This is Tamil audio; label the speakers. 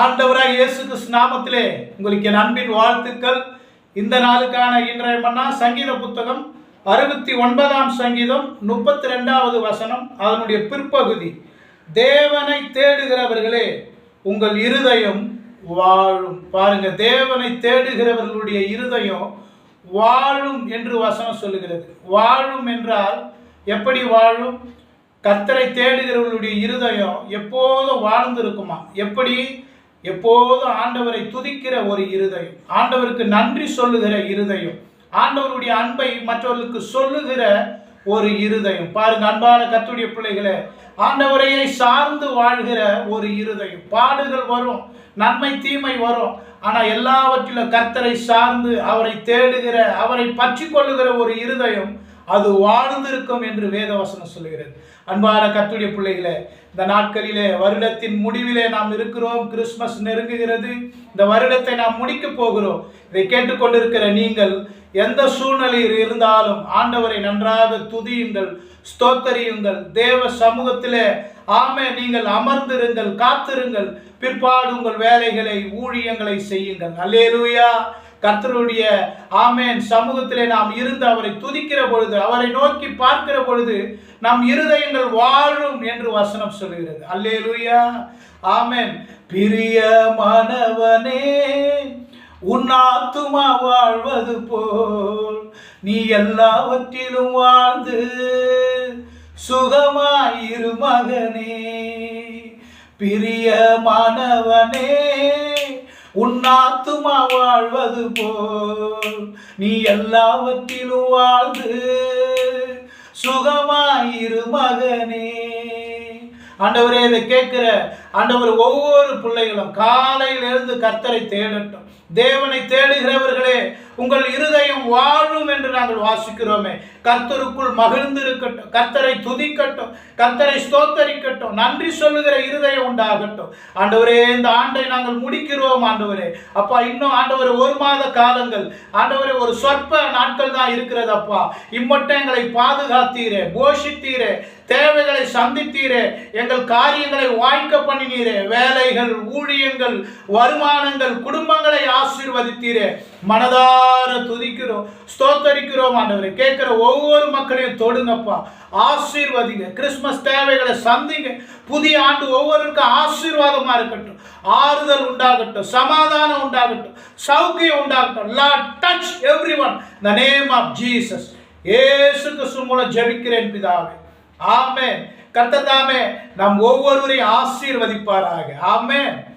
Speaker 1: ஆண்டவராக இயேசு கிறிஸ்து நாமத்திலே உங்களுக்கு என் அன்பின் வாழ்த்துக்கள். இந்த நாளுக்கான இன்றைய மன்னா சங்கீத புத்தகம் அறுபத்தி ஒன்பதாம் சங்கீதம் முப்பத்தி ரெண்டாவது வசனம் அதனுடைய பிற்பகுதி. தேவனை தேடுகிறவர்களே உங்கள் இருதயம் வாழும். பாருங்க தேவனை தேடுகிறவர்களுடைய இருதயம் வாழும் என்று வசனம் சொல்லுகிறது. வாழும் என்றால் எப்படி வாழும்? கத்தரை தேடுகிறவர்களுடைய இருதயம் எப்போதும் வாழ்ந்திருக்குமா? எப்படி? எப்போதும் ஆண்டவரை துதிக்கிற ஒரு இருதயம் ஆண்டவருக்கு நன்றி சொல்லுகிற இருதயம் ஆண்டவருடைய அன்பை மற்றவர்களுக்கு சொல்லுகிற ஒரு இருதயம். பாருங்க அன்பான கத்துடைய பிள்ளைகளே ஆண்டவரையை சார்ந்து வாழ்கிற ஒரு இருதயம். பாடுகள் வரும் நன்மை தீமை வரும் ஆனால் எல்லாவற்றிலும் கர்த்தரை சார்ந்து அவரை தேடுகிற அவரை பற்றி கொள்ளுகிற ஒரு இருதயம் அது வாழ்ந்திருக்கும் என்று வேதவசனம் சொல்லுகிறது. அன்பான கத்துடைய பிள்ளைகளே இந்த நாட்களிலே வருடத்தின் முடிவிலே நாம் இருக்கிறோம். கிறிஸ்மஸ் நெருங்குகிறது. இந்த வருடத்தை நாம் முடிக்க போகிறோம். இதை கேட்டுக்கொண்டிருக்கிற நீங்கள் எந்த சூழ்நிலையில் இருந்தாலும் ஆண்டவரை நன்றாக துதியுங்கள் ஸ்தோத்தரியுங்கள். தேவ சமூகத்திலே ஆமே நீங்கள் அமர்ந்திருங்கள் காத்திருங்கள். பிற்பாடு உங்கள் வேலைகளை ஊழியங்களை செய்யுங்கள். அல்லேலூயா! கர்த்தருடைய ஆமேன். சமூகத்திலே நாம் இருந்து அவரை துதிக்கிற பொழுது அவரை நோக்கி பார்க்கிற பொழுது நம் இருதயங்கள் வாழும் என்று வசனம் சொல்கிறது அல்லேலூயா. ஆமேன். பிரியமானவனே உன் ஆத்துமா வாழ்வது போல் நீ எல்லாவற்றிலும் வாழ்ந்து சுகமாயிரு மகனே. பிரிய மாணவனே உன்னாத்துமா வாழ்வது போல். நீ எல்லாவற்றிலும் வாழ்ந்து சுகமாயிரு மகனே. ஆண்டவரே இதை கேட்கிற ஆண்டவர் ஒவ்வொரு பிள்ளைகளும் காலையில் இருந்து கர்த்தரை தேடட்டும். தேவனை தேடுகிறவர்களே உங்கள் இருதயம் வாழும் என்று நாங்கள் வாசிக்கிறோமே. கர்த்தருக்குள் மகிழ்ந்து இருக்கட்டும் கர்த்தரை துதிக்கட்டும் கர்த்தரை ஸ்தோத்தரிக்கட்டும் நன்றி சொல்லுகிற இருதயம் உண்டாகட்டும். ஆண்டவரே இந்த ஆண்டை நாங்கள் முடிக்கிறோம் ஆண்டவரே. அப்பா இன்னும் ஆண்டவர் ஒரு மாத காலங்கள் ஆண்டவரே ஒரு சொற்ப நாட்கள் தான் இருக்கிறது அப்பா. இம்மட்டும் எங்களை பாதுகாத்தீரே போஷித்தீரே தேவைகளை சந்தித்தீரே எங்கள் காரியங்களை வாய்க்க பண்ணினீரே. வேலைகள் ஊழியங்கள் வருமானங்கள் குடும்பங்களை ஆசீர்வதித்தீரே. மனதார துதிக்கிறோம் ஸ்தோத்தரிக்கிறோம் ஆண்டவரை. கேட்குற ஒவ்வொரு மக்களையும் தொடுங்கப்பா. ஆசீர்வதிங்க. கிறிஸ்மஸ் தேவைகளை சந்திங்க. புதிய ஆண்டு ஒவ்வொருக்கும் ஆசீர்வாதமாக இருக்கட்டும். ஆறுதல் உண்டாகட்டும் சமாதானம் உண்டாகட்டும் சௌக்கியம் உண்டாகட்டும். லா touch everyone the name of Jesus ஏசு கிறிஸ்து மூலம் ஜெபிக்கிறேன் பிதாவே. ஆமே கர்த்தர் நம் ஒவ்வொருவரையும் ஆசீர்வதிப்பாராக. ஆமே